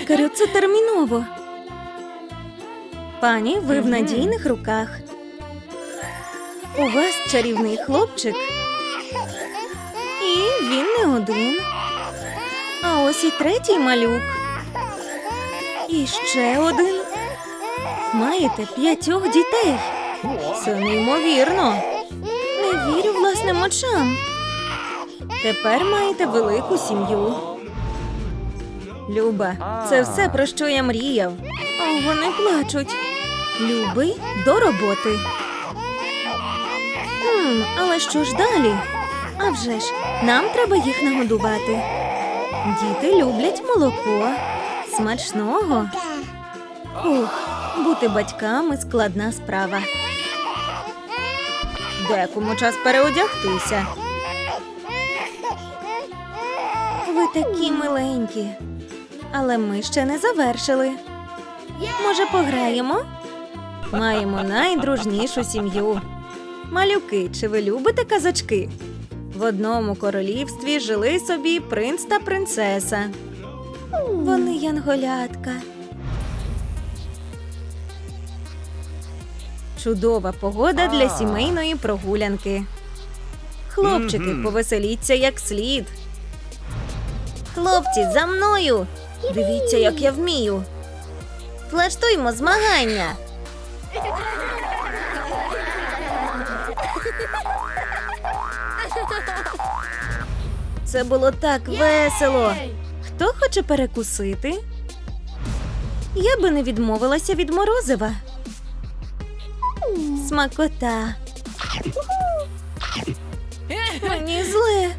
Лікарю, це терміново. Пані, ви в надійних руках. У вас чарівний хлопчик. І він не один. А ось і третій малюк. І ще один. Маєте п'ятьох дітей. Це неймовірно. Не вірю власним очам. Тепер маєте велику сім'ю. Люба, це все про що я мріяв. А вони плачуть. Любий до роботи. Хм, але що ж далі? А вже ж, нам треба їх нагодувати. Діти люблять молоко. Смачного. Ух, бути батьками складна справа. Декому час переодягтися. Ви такі миленькі. Але ми ще не завершили. Може, пограємо? Маємо найдружнішу сім'ю. Малюки, чи ви любите казачки? В одному королівстві жили собі принц та принцеса. Вони янголятка. Чудова погода для сімейної прогулянки. Хлопчики, повеселіться як слід. Хлопці, за мною. Дивіться, як я вмію. Влаштуймо змагання. Це було так весело. Хто хоче перекусити? Я би не відмовилася від морозива. Смакота. Мені зле.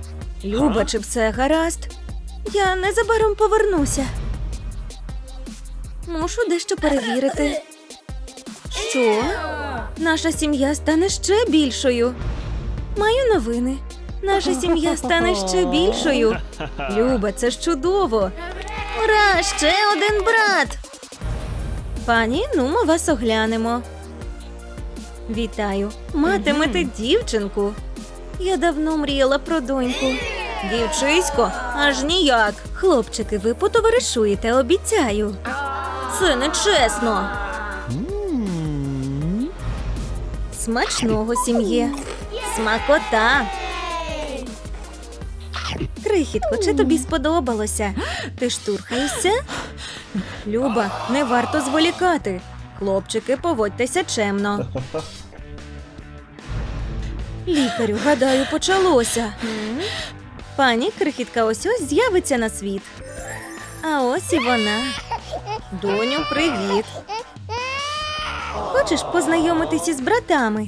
Люба, чи все гаразд? Я незабаром повернуся. Мушу дещо перевірити. Що? Наша сім'я стане ще більшою. Маю новини. Наша сім'я стане ще більшою. Люба, це ж чудово. Ура! Ще один брат. Пані, ну ми вас оглянемо. Вітаю. Матимете дівчинку. Я давно мріяла про доньку. Дівчисько, аж ніяк. Хлопчики, ви потоваришуєте, обіцяю. Це нечесно. Смачного сім'є. Смакота. Крихітко, чи тобі сподобалося? Ти штурхаєшся? Люба, не варто зволікати. Хлопчики, поводьтеся чемно. Лікарю, гадаю, почалося. Пані крихітка ось ось з'явиться на світ. А ось і вона. Доню, привіт. Хочеш познайомитись із братами?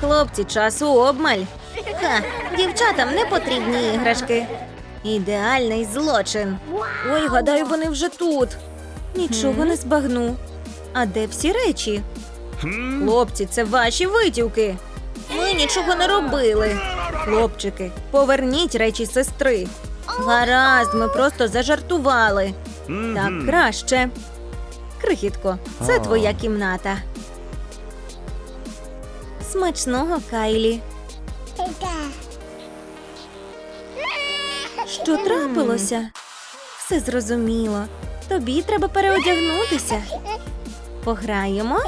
Хлопці, часу обмаль. Ха, дівчатам не потрібні іграшки. Ідеальний злочин. Ой, гадаю, вони вже тут. Нічого не збагну. А де всі речі? Хлопці, це ваші витівки. Ми нічого не робили. Хлопчики, поверніть речі сестри. Гаразд, ми просто зажартували. Так краще. Крихітко, це твоя кімната. Смачного Кайлі. Що трапилося? Все зрозуміло. Тобі треба переодягнутися. Пограємо.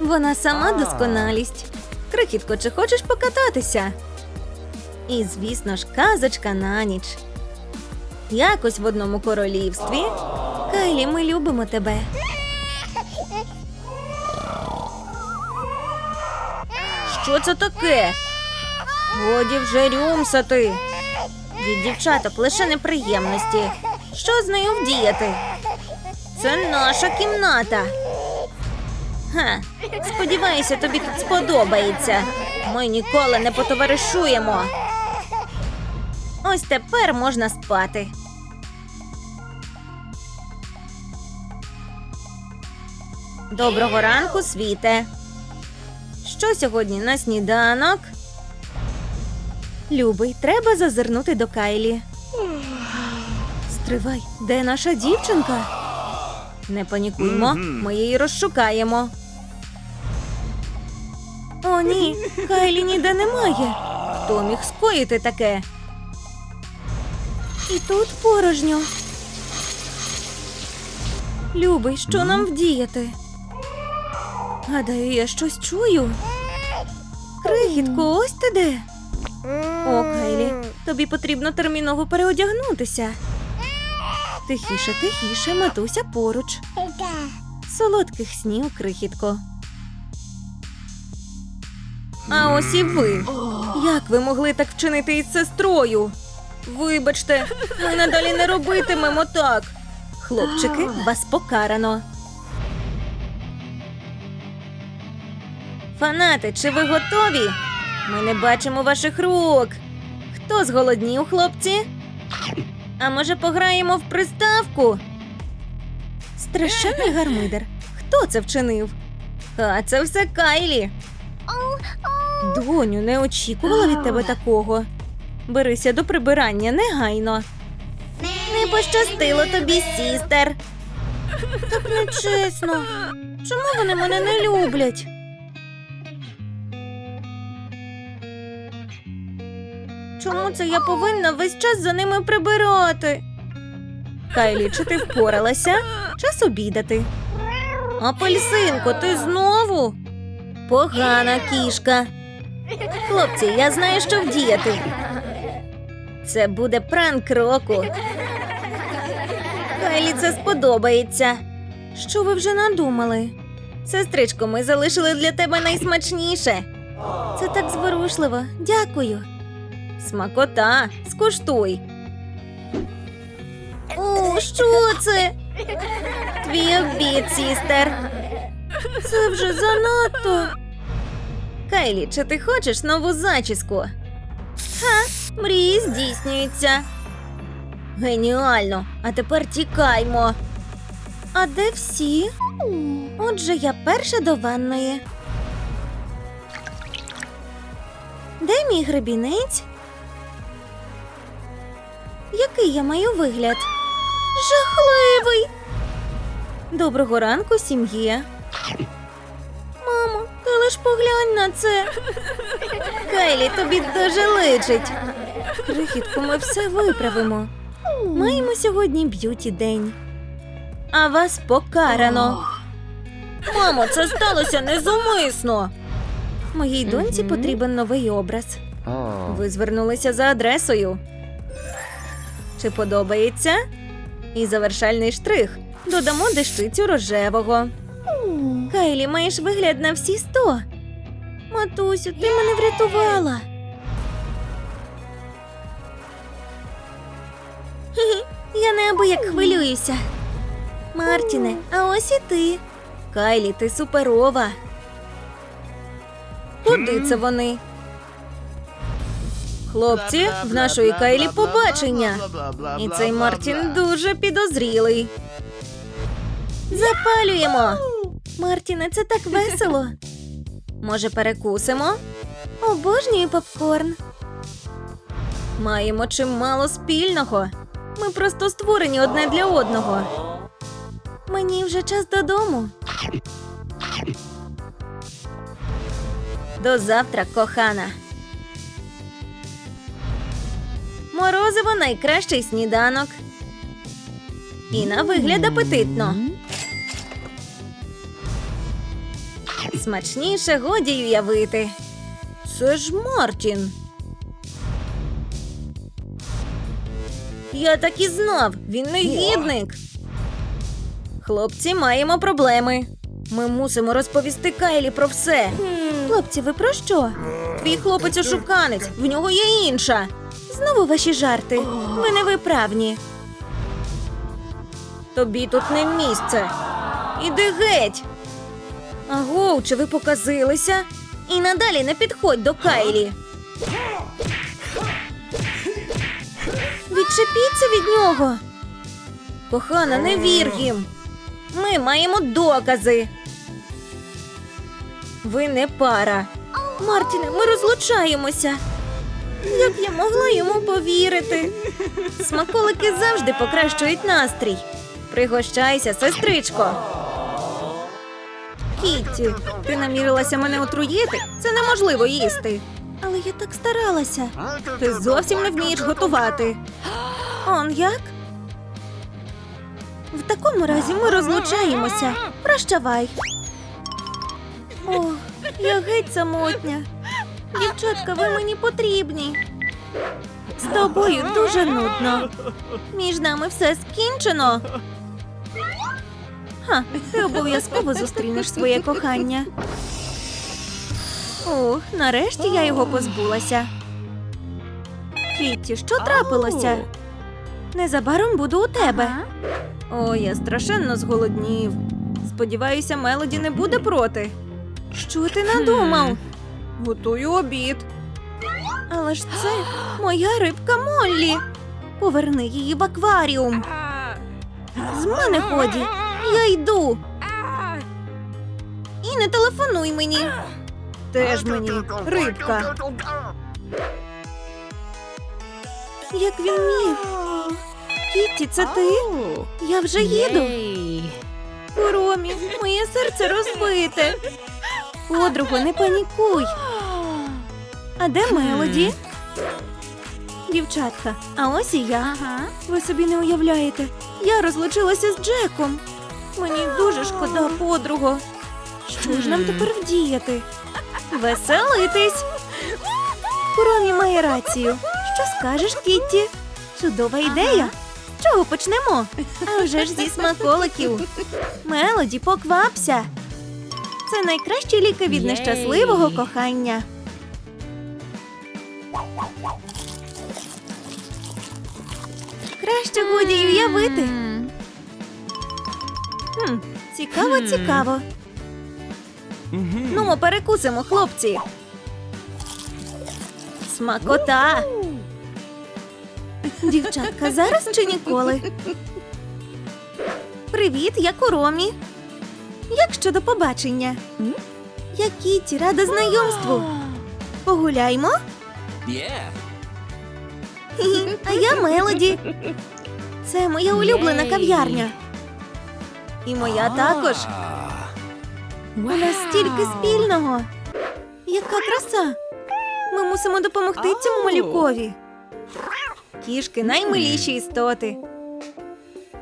Вона сама досконалість. Крихітко, чи хочеш покататися? І, звісно ж, казочка на ніч. Якось в одному королівстві. Кайлі, ми любимо тебе. Що це таке? Годі вже рюмсати. Від дівчаток лише неприємності. Що з нею вдіяти? Це наша кімната. Ха, сподіваюся, тобі тут сподобається. Ми ніколи не потоваришуємо. Ось тепер можна спати. Доброго ранку, світе. Що сьогодні на сніданок? Любий, треба зазирнути до Кайлі. Стривай, де наша дівчинка? Не панікуймо, ми її розшукаємо. О, ні, Кайлі ніде немає. Хто міг скоїти таке? І тут порожньо. Любий, що нам вдіяти? Гадаю, я щось чую. Крихітко, ось ти де. О, Кайлі, тобі потрібно терміново переодягнутися. Тихіше, тихіше, матуся поруч. Солодких снів, крихітко. А ось і ви. Як ви могли так вчинити із сестрою? Вибачте, ми надалі не робитимемо так. Хлопчики, вас покарано. Фанати, чи ви готові? Ми не бачимо ваших рук. Хто зголоднів, хлопці? А може пограємо в приставку? Страшенний гармидер. Хто це вчинив? А це все Кайлі. Доню, не очікувала від тебе такого. Берися до прибирання негайно. Не пощастило тобі, сістер. Так нечесно. Чому вони мене не люблять? Чому це я повинна весь час за ними прибирати? Кайлі, чи ти впоралася? Час обідати. Апельсинко, ти знову? Погана кішка. Хлопці, я знаю, що вдіяти. Це буде пранк року. Кайлі це сподобається. Що ви вже надумали? Сестричко, ми залишили для тебе найсмачніше. Це так зворушливо. Дякую. Смакота, скуштуй. О, що це? Твій обід, сістер. Це вже занадто. Кайлі, чи ти хочеш нову зачіску? Ха, мрії здійснюються. Геніально. А тепер тікаймо. А де всі? Отже, я перша до ванної. Де мій гребінець? Який я маю вигляд? Жахливий. Доброго ранку, сім'є. Мамо, лиш поглянь на це. Кайлі, тобі дуже личить. Крихітку, ми все виправимо. Маємо сьогодні б'юті день. А вас покарано. Мамо, це сталося незумисно. Моїй доньці потрібен новий образ. Ви звернулися за адресою. Чи подобається? І завершальний штрих. Додамо дещицю рожевого. Кайлі, маєш вигляд на всі сто. Матусю, ти мене врятувала. Я неабияк хвилююся. Мартіне, а ось і ти. Кайлі, ти суперова. Куди це вони? Хлопці, в нашої Кайлі побачення. І цей Мартін дуже підозрілий. Запалюємо. Мартіне, це так весело. Може, перекусимо? Обожнюю попкорн. Маємо чимало спільного. Ми просто створені одне для одного. Мені вже час додому. До завтра, кохана. Морозиво найкращий сніданок. І на вигляд апетитно. Смачніше годі й уявити. Це ж Мартін. Я так і знав, він негідник. Хлопці, маємо проблеми. Ми мусимо розповісти Кайлі про все. Хлопці, ви про що? Твій хлопець ошуканець, в нього є інша. Знову ваші жарти. Ви не виправні. Тобі тут не місце. Іди геть. Агоу, чи ви показилися? І надалі не підходь до Кайлі. Відчепіться від нього. Кохана, не вір їм. Ми маємо докази. Ви не пара. Мартіне, ми розлучаємося. Як я могла йому повірити? Смаколики завжди покращують настрій. Пригощайся, сестричко. Кітті, ти намірилася мене отруїти? Це неможливо їсти. Але я так старалася. Ти зовсім не вмієш готувати. Он як? В такому разі ми розлучаємося. Прощавай. О, я геть самотня. Дівчатка, ви мені потрібні. З тобою дуже нудно. Між нами все скінчено. Ха, ти обов'язково зустрінеш своє кохання. Ух, нарешті я його позбулася. Кітті, що трапилося? Незабаром буду у тебе. О, я страшенно зголоднів. Сподіваюся, Мелоді не буде проти. Що ти надумав? Готую обід. Але ж це моя рибка Моллі. Поверни її в акваріум. З мене ході. Я йду. І не телефонуй мені. Теж мені рибка. Як він міг? Кітті, це ти? Я вже їду. Куромі, моє серце розбите. Подруго, не панікуй. А де Мелоді? Дівчатка, а ось і я. Ви собі не уявляєте. Я розлучилася з Джеком. Мені дуже шкода, подруго. Що ж нам тепер вдіяти? Веселитись. Куромі має рацію. Що скажеш, Кітті? Чудова ідея. Чого почнемо? А вже ж зі смаколиків. Мелоді, поквапся. Це найкращі ліки від нещасливого кохання. Краще годі й уявити. Хм, цікаво, цікаво. Ну, ми перекусимо, хлопці. Смакота. Дівчатка, зараз чи ніколи? Привіт, я Куромі. Як щодо побачення? Я Кіті, рада знайомству. Погуляймо? Yeah. А я Мелоді. Це моя улюблена кав'ярня. І моя також. У нас стільки спільного. Яка краса! Ми мусимо допомогти цьому малюкові. Кішки наймиліші істоти.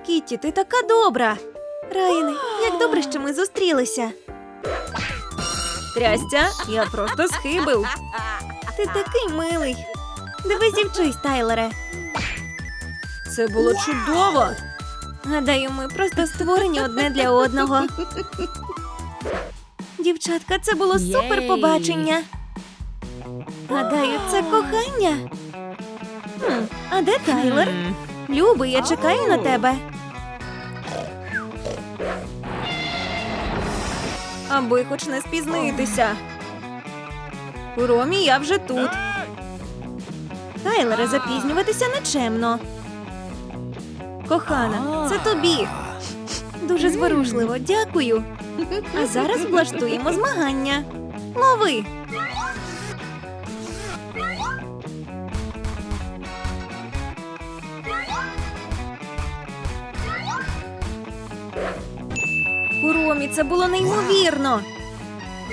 Кітті, ти така добра. Райане, як добре, що ми зустрілися. Трястя, я просто схибив. Ти такий милий. Дивись і вчись, Тайлере. Це було чудово. Гадаю, ми просто створені одне для одного. Дівчатка, це було супер побачення. Гадаю, це кохання. Хм, а де Тайлер? Любий, я чекаю на тебе. Аби хоч не спізнитися. У Ромі я вже тут. Тайлере, запізнюватися нечемно. Кохана, це тобі. Дуже зворушливо, дякую. А зараз влаштуємо змагання. Лови. Куромі, це було неймовірно.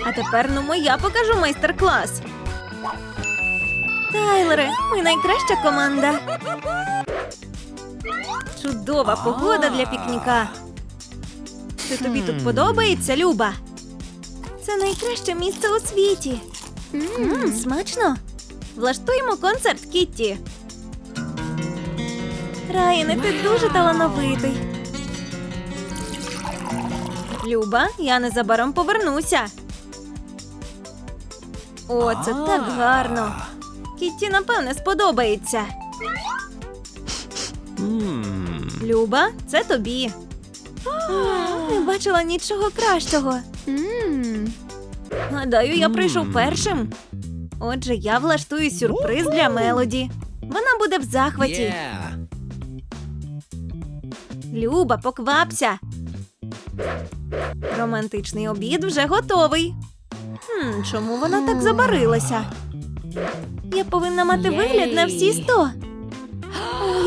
А тепер ну моя покажу майстер-клас. Тайлере, ми найкраща команда. Чудова погода для пікніка. Чи тобі тут подобається, Люба? Це найкраще місце у світі. Мм, смачно. Влаштуємо концерт Кітті. Райане, ти дуже талановитий. Люба, я незабаром повернуся. О, це так гарно. Кітті, напевне, сподобається. Люба, це тобі. Не бачила нічого кращого. Гадаю, я прийшов першим. Отже, я влаштую сюрприз для Мелоді. Вона буде в захваті. Yeah. Люба, поквапся. Романтичний обід вже готовий. Хм, чому вона так забарилася? Я повинна мати вигляд на всі сто.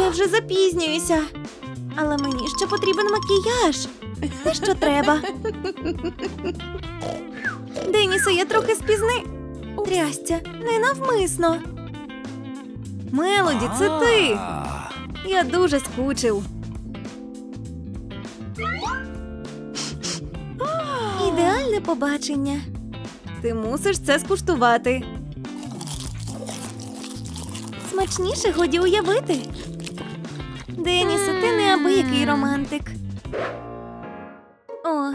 Я вже запізнююся. Але мені ще потрібен макіяж. Те, що треба. Денісе, я трохи спізни. Трястя, ненавмисно. Мелоді, це ти. Я дуже скучив. Ідеальне побачення. Ти мусиш це скуштувати. Смачніше годі уявити. Денісе, ти неабиякий романтик. О,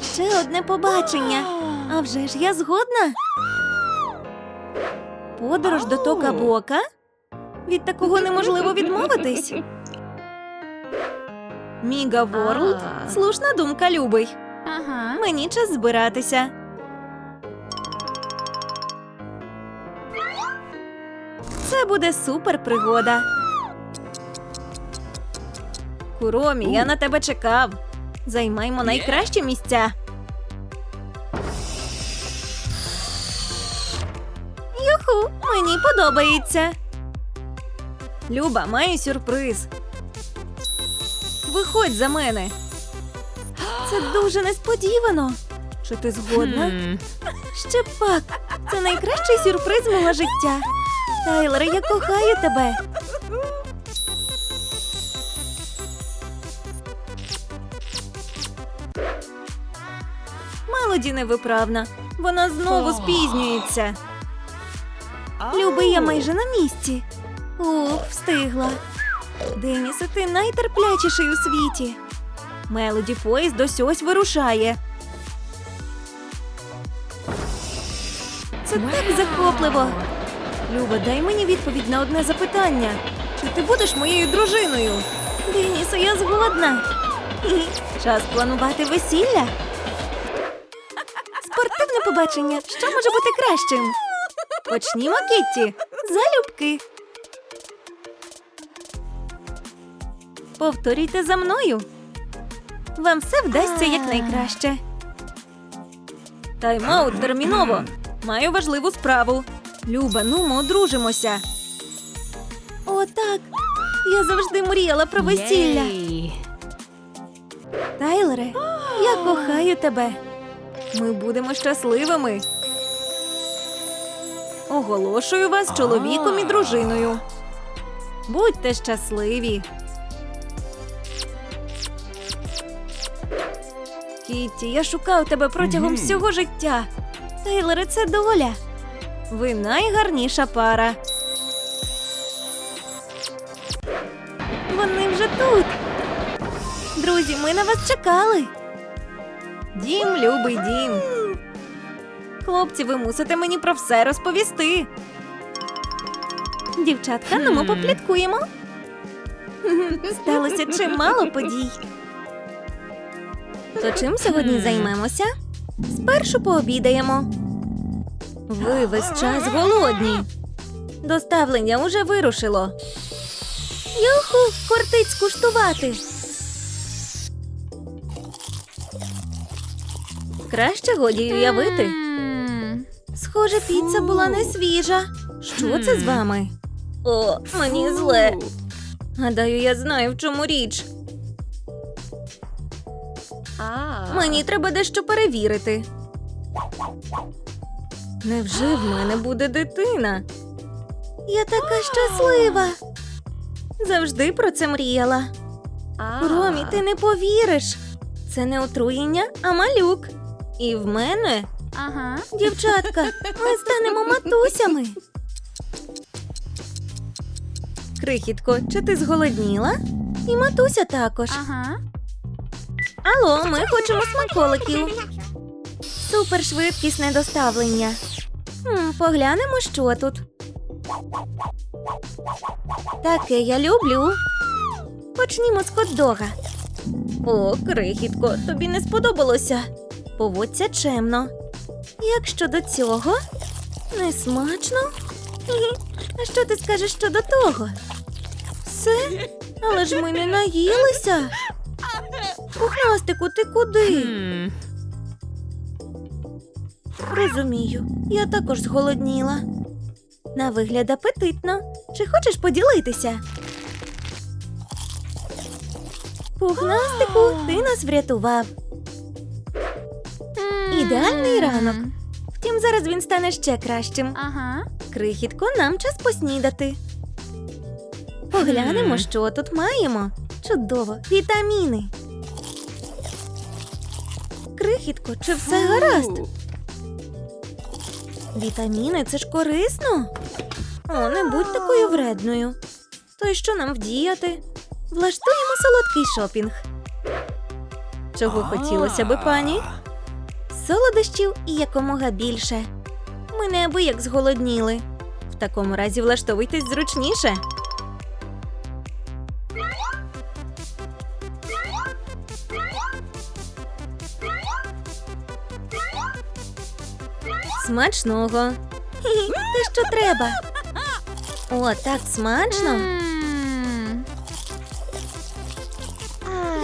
ще одне побачення. А вже ж я згодна. Подорож до Тока Бока? Від такого неможливо відмовитись. Міга Ворлд? Слушна думка, любий. Ага. Мені час збиратися. Це буде супер пригода. Куромі, я на тебе чекав. Займаймо найкращі місця. Юху, мені подобається. Люба, маю сюрприз. Виходь за мене. Це дуже несподівано. Чи ти згодна? Ще пак. Це найкращий сюрприз мого життя. Тайлере, я кохаю тебе. Мелоді невиправна. Вона знову спізнюється. Любий, я майже на місці. Ух, встигла. Денісе, ти найтерплячіший у світі. Мелоді поїзд ось ось вирушає. Це так захопливо. Люба, дай мені відповідь на одне запитання. Чи ти будеш моєю дружиною? Денісе, я згодна. Час планувати весілля. Спортивне побачення. Що може бути кращим? Почнімо, Кітті. Залюбки. Повторюйте за мною. Вам все вдасться якнайкраще. Тайм-аут терміново. Маю важливу справу. Люба, ну ми одружимося. О, так. Я завжди мріяла про весілля. Тайлере, я кохаю тебе. Ми будемо щасливими. Оголошую вас чоловіком і дружиною. Будьте щасливі. Кітті, я шукав тебе протягом всього життя. Тайлере, це доля. Ви найгарніша пара. Вони вже тут. Друзі, ми на вас чекали. Дім, любий дім. Хлопці, ви мусите мені про все розповісти. Дівчатка, ну ми попліткуємо. Сталося чимало подій. То чим сьогодні займемося? Спершу пообідаємо. Ви весь час голодні. Доставлення уже вирушило. Юху, кортить скуштувати. Краще годі уявити. Схоже, піца була не свіжа. Що це з вами? О, мені зле. Гадаю, я знаю, в чому річ. Мені треба дещо перевірити. Невже в мене буде дитина? Я така щаслива. Завжди про це мріяла. Ромі, ти не повіриш. Це не отруєння, а малюк. І в мене, Ага. дівчатка, ми станемо матусями. Крихітко, чи ти зголодніла? І матуся також. Ага. Алло, ми хочемо смаколиків. Супершвидкісне доставлення. Поглянемо, що тут. Таке я люблю. Почнімо з кот-дога. О, крихітко, тобі не сподобалося. Поводься чемно. Як щодо цього? Не смачно? А що ти скажеш щодо того? Все? Але ж ми не наїлися. Пухнастику, ти куди? Розумію, я також зголодніла. На вигляд апетитно. Чи хочеш поділитися? Пухнастику, ти нас врятував. Ідеальний ранок. Втім, зараз він стане ще кращим. Ага. Крихітко, нам час поснідати. Поглянемо, що тут маємо. Чудово, вітаміни. Крихітко, чи все гаразд? Вітаміни це ж корисно. О, не будь такою вредною. То й що нам вдіяти? Влаштуємо солодкий шопінг. Чого хотілося би, пані? Солодощів і якомога більше. Ми неабияк зголодніли. В такому разі влаштовуйтесь зручніше. Смачного. Хі-хі, Те, що треба. О, так смачно.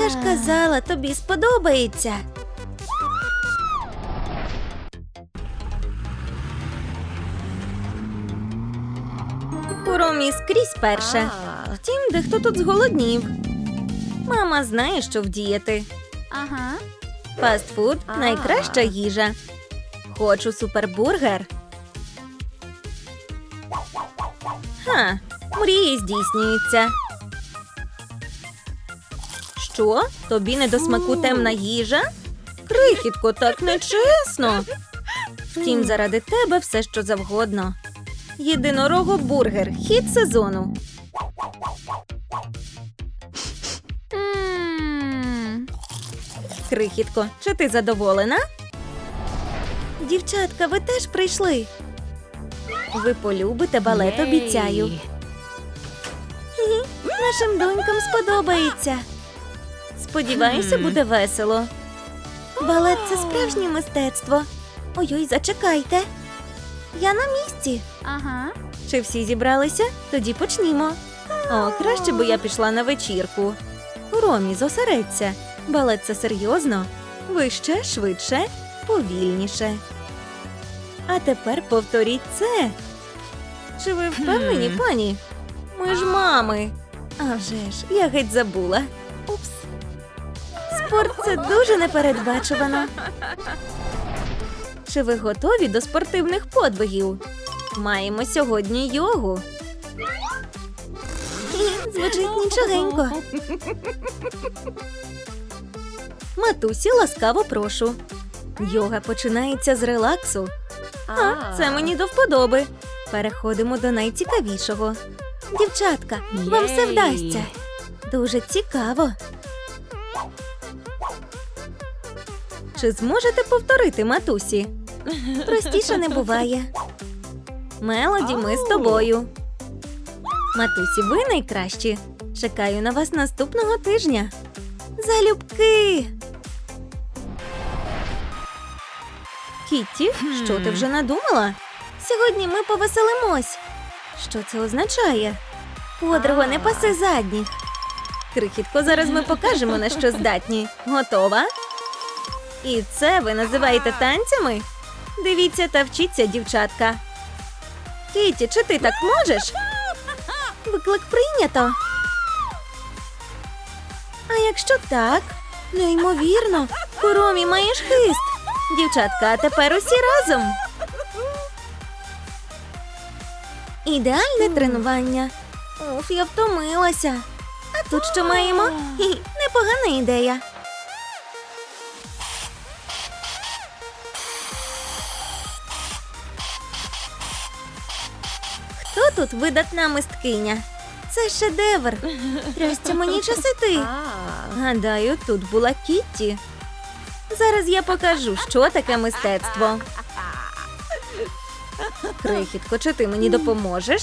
Я ж казала, тобі сподобається. Скрізь перше. Втім, дехто тут зголоднів. Мама знає, що вдіяти. Ага. Фастфуд найкраща їжа. Хочу супербургер. Ха, мрії здійснюються. Що? Тобі не до смаку темна їжа? Крихітко, так нечесно. Втім, заради тебе все, що завгодно. Єдинорого-бургер, хід сезону. Крихітко, чи ти задоволена? Дівчатка, ви теж прийшли. Ви полюбите балет, обіцяю. Нашим донькам сподобається. Сподіваюся, буде весело. Балет це справжнє мистецтво. Ой-ой, зачекайте. Я на місці. Ага. Чи всі зібралися? Тоді почнімо. О, краще би я пішла на вечірку. Ромі, зосередься. Балет це серйозно. Вище, швидше, повільніше. А тепер повторіть це. Чи ви впевнені, пані? Ми ж мами. А вже ж, я геть забула. Упс. Спорт це дуже непередбачувано. Чи ви готові до спортивних подвигів? Маємо сьогодні йогу. Звучить нічогенько. Матусі, ласкаво прошу. Йога починається з релаксу. А, це мені до вподоби. Переходимо до найцікавішого. Дівчатка, вам все вдасться. Дуже цікаво. Чи зможете повторити матусі? Простіше не буває. Мелоді, ми з тобою. Матусі, ви найкращі. Чекаю на вас наступного тижня. Залюбки. Кітті, що ти вже надумала? Сьогодні ми повеселимось. Що це означає? Подруга, не паси задніх. Крихітко, зараз ми покажемо, на що здатні. Готова? І це ви називаєте танцями? Дивіться та вчіться, дівчатка. Кіті, чи ти так можеш? Виклик прийнято. А якщо так, неймовірно, Куромі маєш хист. Дівчатка, а тепер усі разом. Ідеальне тренування. Уф, я втомилася. А тут що маємо? Хі, непогана ідея. Тут видатна мисткиня? Це шедевр. Трясця мені часити. Гадаю, тут була Кітті. Зараз я покажу, що таке мистецтво. Крихітко, чи ти мені допоможеш?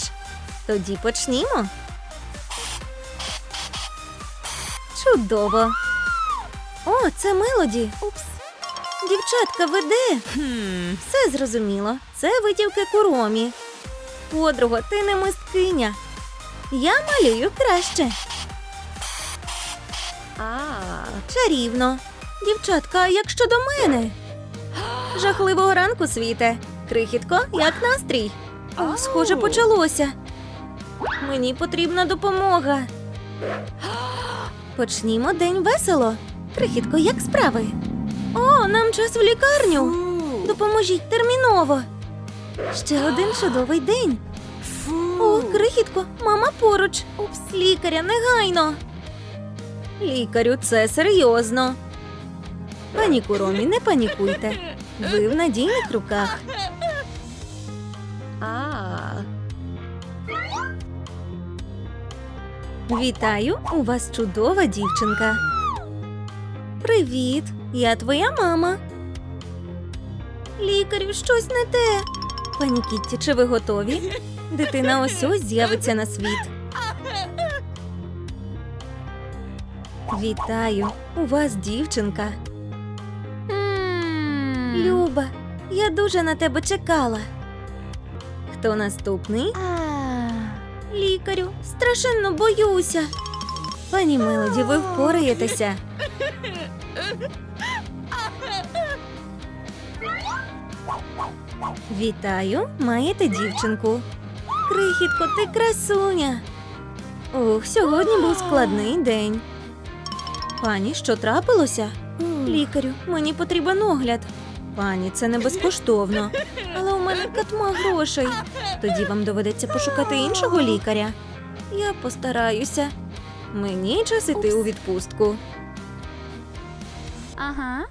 Тоді почнімо. Чудово. О, це мелоді. Упс. Дівчатка веде. Все зрозуміло. Це витівки куромі. Подруга, ти не мисткиня. Я малюю краще. А. Чарівно. Дівчатка, як щодо мене? Жахливого ранку, світе. Крихітко, як настрій? О, схоже, почалося. Мені потрібна допомога. Почнімо день весело. Крихітко, як справи? О, нам час в лікарню. Допоможіть терміново. Ще один чудовий день. О, крихітко, мама поруч. Упс, лікаря, негайно. Лікарю, це серйозно. Пані Куромі, не панікуйте. Ви в надійних руках. А. Вітаю, у вас чудова дівчинка. Привіт, я твоя мама. Лікарю, щось не те. Пані Кітті, чи ви готові? Дитина ось ось з'явиться на світ. Вітаю, у вас дівчинка. Люба, я дуже на тебе чекала. Хто наступний? Лікарю, страшенно боюся. Пані Мелоді, ви впораєтеся. Вітаю, маєте дівчинку. Крихітко, ти красуня. Ох, сьогодні був складний день. Пані, що трапилося? Лікарю, мені потрібен огляд. Пані, це не безкоштовно. Але у мене катма грошей. Тоді вам доведеться пошукати іншого лікаря. Я постараюся. Мені час іти у відпустку. Ага.